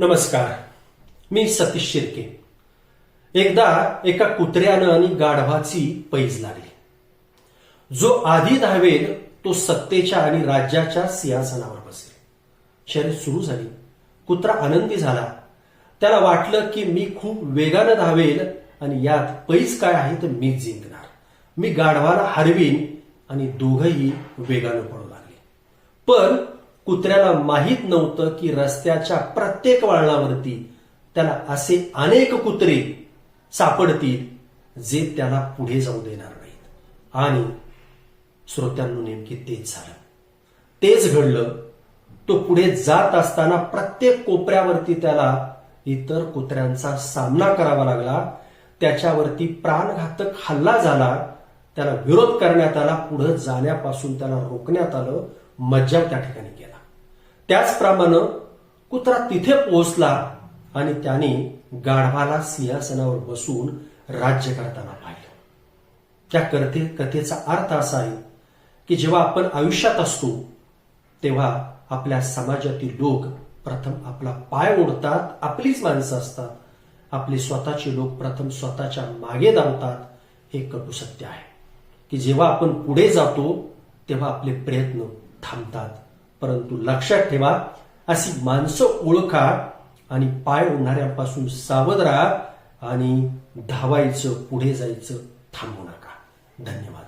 नमस्कार. मी सतीश शिर्के. एकदा एका कुत्र्यानं आणि गाढवाची पैज लागली. जो आधी धावेल तो सत्तेच्या आणि राज्याच्या सिंहासनावर बसेल. शर्यत सुरू झाली. कुत्रा आनंदी झाला. त्याला वाटलं की मी खूप वेगानं धावेल आणि यात पैज काय आहे तर मी जिंकणार. मी गाढवाला हरवीन आणि दोघंही वेगानं पडू लागले. पण कुत्र्याला माहीत नव्हतं की रस्त्याच्या प्रत्येक वळणावरती त्याला असे अनेक कुत्रे सापडतील जे त्याला पुढे जाऊ देणार नाहीत. आणि श्रोत्यांनो नेमके तेच झालं. तेच घडलं. तो पुढे जात असताना प्रत्येक कोपऱ्यावरती त्याला इतर कुत्र्यांचा सामना करावा लागला. त्याच्यावरती प्राणघातक हल्ला झाला. त्याला विरोध करण्यात आला. पुढे जाण्यापासून त्याला रोखण्यात आलं. मज्जाव त्या ठिकाणी केला त्याचप्रमाणे कुत्रा तिथे पोहोचला आणि त्याने गाढवाला सिंहासनावर बसून राज्य करताना पाहिलं. त्या करते कथेचा अर्थ असा आहे की जेव्हा आपण आयुष्यात असतो तेव्हा आपल्या समाजातील लोक प्रथम आपला पाय ओढतात आपलीच माणसं असतात. आपले स्वतःचे लोक प्रथम स्वतःच्या मागे धावतात. हे कटू सत्य आहे की जेव्हा आपण पुढे जातो तेव्हा आपले प्रयत्न थांबतात. परंतु लक्षात ठेवा अशी माणसं ओळखा आणि पाय ओढणाऱ्यांपासून सावध राहा आणि धावायचं पुढे जायचं थांबू नका. धन्यवाद.